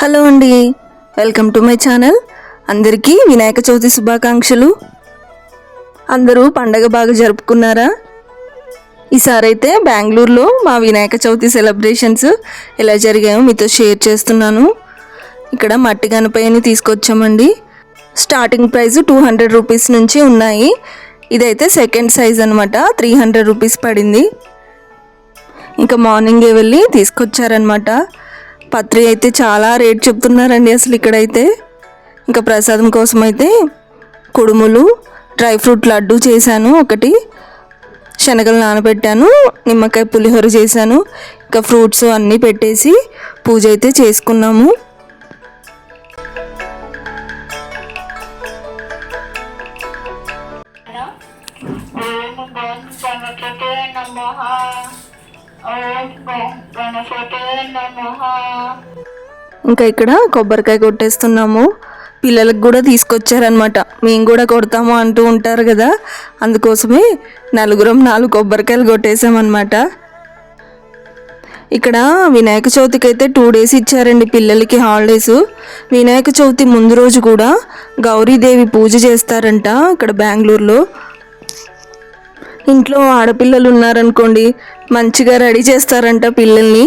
Hello అండి. Welcome to my channel. అందరికీ వినాయక చవితి శుభాకాంక్షలు. అందరూ పండగ బాగా జరుపుకున్నారా? ఈసారి అయితే బెంగళూరులో మా వినాయక చవితి సెలబ్రేషన్స్ ఎలా జరిగాయో మీతో షేర్ చేస్తున్నాను. ఇక్కడ మట్టి గణపయ్యని తీసుకొచ్చామండి. Starting price two hundred rupees నుంచి ఉన్నాయి. ఇదైతే సెకండ్ సైజ్ అనమాట త్రీ హండ్రెడ్ రూపీస్ పడింది. ఇంకా మార్నింగే వెళ్ళి తీసుకొచ్చారనమాట పత్రి అయితే చాలా రేట్ చెప్తున్నారండి అసలు ఇక్కడైతే. ఇంకా ప్రసాదం కోసం అయితే కుడుములు డ్రై ఫ్రూట్ లడ్డు చేశాను ఒకటి. శనగలు నానబెట్టాను నిమ్మకాయ పులిహోర చేశాను ఇంకా ఫ్రూట్స్ అన్నీ పెట్టేసి పూజ అయితే చేసుకున్నాము. నమః ఇంకా ఇక్కడ కొబ్బరికాయ కొట్టేస్తున్నాము. పిల్లలకు కూడా తీసుకొచ్చారనమాట మేము కూడా కొడతాము అంటూ ఉంటారు కదా. అందుకోసమే నలుగురం నాలుగు కొబ్బరికాయలు కొట్టేసామన్నమాట ఇక్కడ వినాయక చవితికి అయితే టూ డేస్ ఇచ్చారండి పిల్లలకి హాలిడేస్ వినాయక చవితి ముందు రోజు కూడా గౌరీదేవి పూజ చేస్తారంట ఇక్కడ బెంగళూరులో. ఇంట్లో ఆడపిల్లలు ఉన్నారనుకోండి మంచిగా రెడీ చేస్తారంట పిల్లల్ని.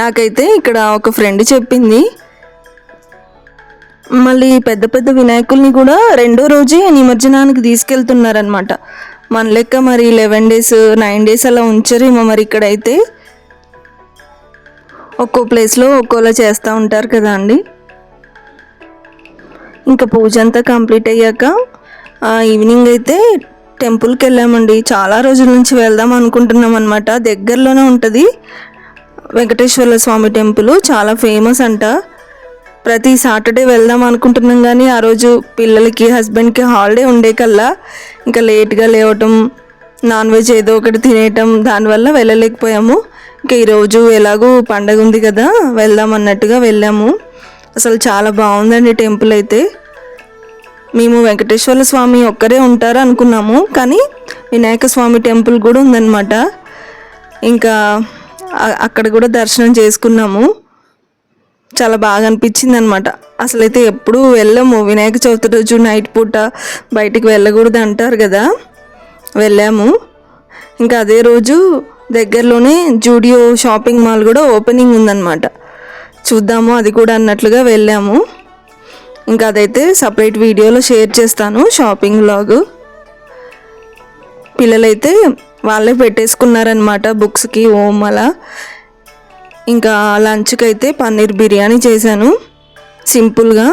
నాకైతే ఇక్కడ ఒక ఫ్రెండ్ చెప్పింది మళ్ళీ పెద్ద పెద్ద వినాయకుల్ని కూడా రెండో రోజే నిమజ్జనానికి తీసుకెళ్తున్నారనమాట మన లెక్క మరి లెవెన్ డేస్ నైన్ డేస్ అలా ఉంచరేమో మరి ఇక్కడైతే. ఒక్కో ప్లేస్లో ఒక్కోలా చేస్తూ ఉంటారు కదా అండి. ఇంకా పూజ అంతా కంప్లీట్ అయ్యాక ఈవినింగ్ అయితే టెంపుల్కి వెళ్ళామండి. చాలా రోజుల నుంచి వెళ్దాం అనుకుంటున్నాం అనమాట దగ్గరలోనే ఉంటుంది వెంకటేశ్వర స్వామి టెంపుల్. చాలా ఫేమస్ అంట. ప్రతి సాటర్డే వెళ్దాం అనుకుంటున్నాం కానీ ఆ రోజు పిల్లలకి హస్బెండ్కి హాలిడే ఉండే కల్లా ఇంకా లేట్గా లేవటం నాన్ వెజ్ ఏదో ఒకటి తినేయటం దానివల్ల వెళ్ళలేకపోయాము. ఇంకా ఈరోజు ఎలాగో పండగ ఉంది కదా వెళ్దాం అన్నట్టుగా వెళ్ళాము. అసలు చాలా బాగుందండి టెంపుల్ అయితే. మేము వెంకటేశ్వర స్వామి ఒక్కరే ఉంటారు అనుకున్నాము కానీ వినాయక స్వామి టెంపుల్ కూడా ఉందన్నమాట. ఇంకా అక్కడ కూడా దర్శనం చేసుకున్నాము. చాలా బాగా అనిపించింది అనమాట అసలైతే ఎప్పుడూ వెళ్ళము. వినాయక చవితి రోజు నైట్ పూట బయటికి వెళ్ళకూడదు అంటారు కదా. వెళ్ళాము. ఇంకా అదే రోజు దగ్గరలోనే జూడియో షాపింగ్ మాల్ కూడా ఓపెనింగ్ ఉందన్నమాట. చూద్దాము అది కూడా అన్నట్లుగా వెళ్ళాము. ఇంకా అదైతే సపరేట్ వీడియోలో షేర్ చేస్తాను షాపింగ్ వ్లాగ్ పిల్లలైతే వాళ్ళే పెట్టేసుకున్నారనమాట బుక్స్కి ఓం అలా. ఇంకా లంచ్కి అయితే పన్నీర్ బిర్యానీ చేశాను. సింపుల్గా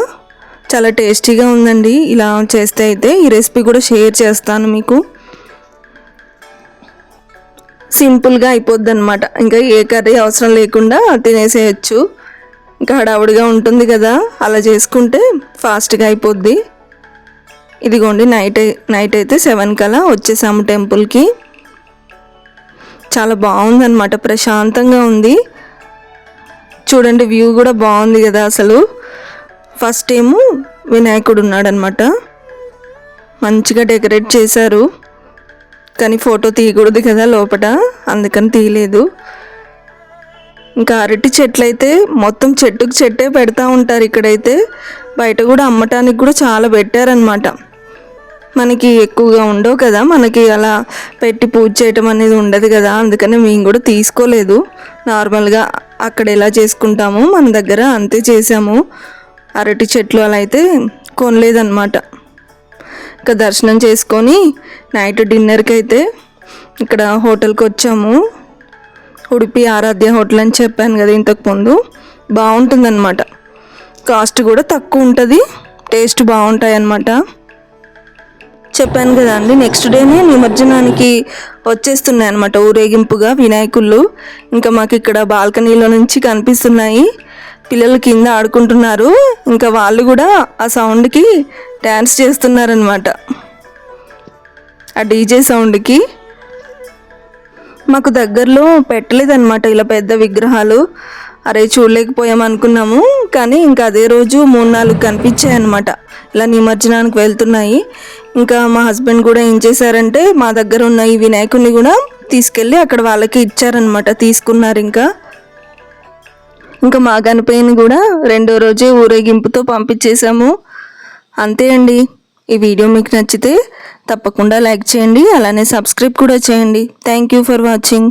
చాలా టేస్టీగా ఉందండి. ఇలా చేస్తే అయితే ఈ రెసిపీ కూడా షేర్ చేస్తాను మీకు. సింపుల్గా అయిపోద్ది అనమాట ఇంకా ఏ కర్రీ అవసరం లేకుండా తినేసేయచ్చు. ఇంకా హడావుడిగా ఉంటుంది కదా అలా చేసుకుంటే ఫాస్ట్గా అయిపోద్ది. ఇదిగోండి నైట్ నైట్ అయితే సెవెన్ కలా వచ్చేసాము టెంపుల్కి. చాలా బాగుందన్నమాట ప్రశాంతంగా ఉంది. చూడండి వ్యూ కూడా బాగుంది కదా అసలు. ఫస్ట్ ఏమో వినాయకుడు ఉన్నాడనమాట మంచిగా డెకరేట్ చేశారు. కానీ ఫోటో తీయకూడదు కదా లోపల అందుకని తీయలేదు. ఇంకా అరటి చెట్లు అయితే మొత్తం చెట్టుకు చెట్టే పెడతా ఉంటారు ఇక్కడైతే. బయట కూడా అమ్మటానికి కూడా చాలా పెట్టారనమాట మనకి ఎక్కువగా ఉండవు కదా మనకి అలా పెట్టి పూజ చేయటం అనేది ఉండదు కదా అందుకని మేము కూడా తీసుకోలేదు. నార్మల్గా అక్కడ ఎలా చేసుకుంటామో మన దగ్గర అంతే చేసాము అరటి చెట్లు అలా అయితే కొనలేదన్నమాట. ఇంకా దర్శనం చేసుకొని నైట్ డిన్నర్కి అయితే ఇక్కడ హోటల్కి వచ్చాము ఉడిపి ఆరాధ్య హోటల్ అని చెప్పాను కదా ఇంతకుముందు బాగుంటుందన్నమాట. కాస్ట్ కూడా తక్కువ ఉంటుంది. టేస్ట్ బాగుంటాయి అన్నమాట చెప్పాను కదా అండి నెక్స్ట్ డేనే నిమజ్జనానికి వచ్చేస్తున్నాయి అనమాట ఊరేగింపుగా వినాయకుళ్ళు. ఇంకా మాకు ఇక్కడ బాల్కనీలో నుంచి కనిపిస్తున్నాయి. పిల్లలు కింద ఆడుకుంటున్నారు. ఇంకా వాళ్ళు కూడా ఆ సౌండ్కి డ్యాన్స్ చేస్తున్నారనమాట ఆ డీజే సౌండ్కి. మాకు దగ్గరలో పెట్టలేదన్నమాట ఇలా పెద్ద విగ్రహాలు. అరే చూడలేకపోయాం అనుకున్నాము కానీ ఇంకా అదే రోజు మూడు నాలుగు కనిపించాయి అనమాట ఇలా నిమజ్జనానికి వెళ్తున్నాయి. ఇంకా మా హస్బెండ్ కూడా ఏం చేశారంటే మా దగ్గర ఉన్న ఈ వినాయకుడిని కూడా తీసుకెళ్ళి అక్కడ వాళ్ళకి ఇచ్చారనమాట తీసుకున్నారు ఇంకా. ఇంకా మా గణపయ్యని కూడా రెండో రోజే ఊరేగింపుతో పంపించేశాము. అంతే అండి. ఈ వీడియో మీకు నచ్చితే తప్పకుండా లైక్ చేయండి అలానే సబ్స్క్రైబ్ కూడా చేయండి. Thank you for watching